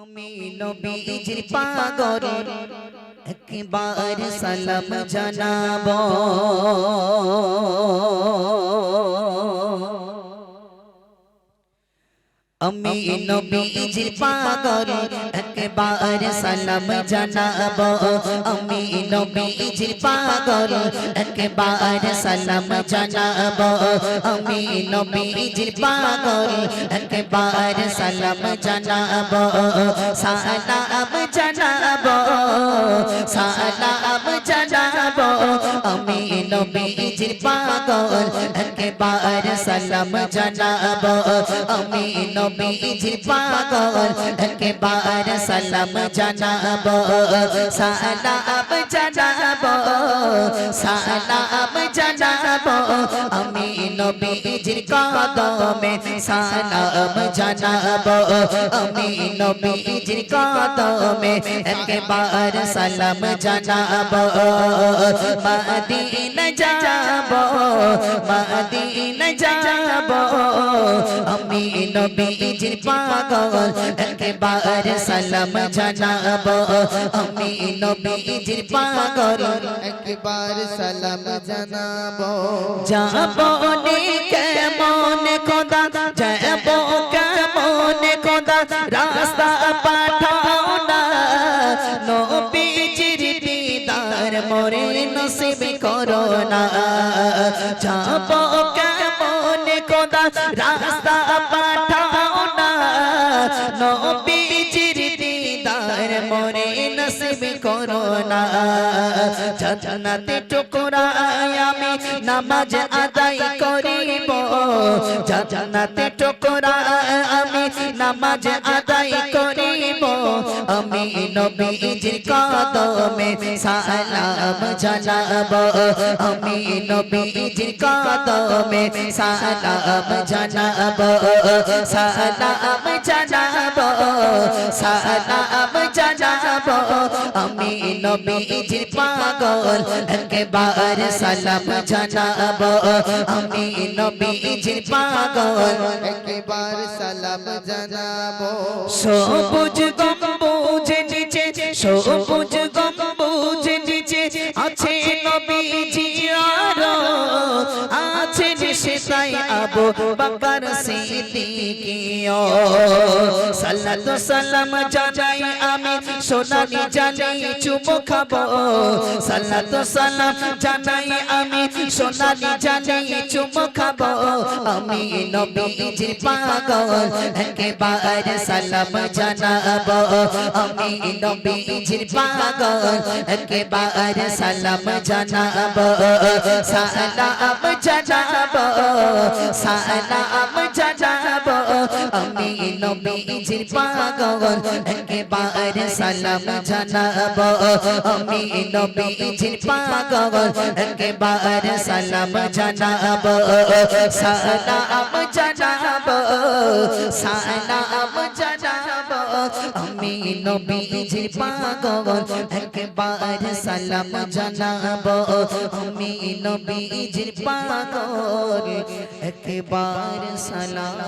আমি নবীজির পাগল। একবার সালাম জানাব। আমি নবীজির পাগল একবার সালাম জানাব আমি নবীজির পাগল একবার সালাম জানাব আমি নবীজির পাগল একবার সালাম জানাব সালাম জানাব সালাম জানাব আমি নবীজির পাগল একবার সালাম জানাব আমি নবীজির পাগল একবার সালাম জানাব সালাম জানাব সালাম জানাব। আমি নবীজির কদমে সালাম জানাব। আমি নবীজির কদমে একবার সালাম জানাব। মদিনা যাব মদিনা যাব। আমি নবীজির পাগল, একবার সালাম জানাব। আমি নবীজির পাগল, একবার সালাম জানাব। যাব কেমন খোদা, যাব কেমন খোদা, রাস্তা পাঠাও না। নবীজির দিদার মোরে নসিব করো না। যাব কেমন খোদা, রাস্তা পাঠাও না। নবীজির দিদার মোরে নসিব করো না জান্নাতে টুকরায় আমি নামাজ আদায় করিব জান্নাতে টুকরায় আমি নামাজ আদায় করিব আমি নবীজির কদমে সালাম জানাব আমি নবীজির কদমে সালাম জানাব সালাম জানাব সালাম জানাব আমি নবীজির পাগল একবার সালাম জানাব। আমি নবীজির পাগল একবার সালাম জানাব। সবুজ গম্বুজ নিচে, সবুজ গম্বুজ নিচে আছে নবীজি আর। আছে সেটাই আবু বকর সিদ্দিকিও। সাল্লাতু সালাম জানাই আমি, সোনালি জানাই চুমু খাব। সাল্লাতু সালাম জানাই আমি, সোনালি জানাই চুমু খাব। আমি নবীজির পাগল, একবার সালাম জানাব। আমি নবীজির পাগল, একবার সালাম জানাব। সালাম জানাব সালাম জানাব। আমি নবীজির পাগল একবার সালাম জানাব। আমি নবীজির পাগল একবার সালাম জানাব। সালাম জানাব সালাম আমি নবীজির পাগল একবার সালাম জানাব আমি নবীজির পাগল একবার সালাম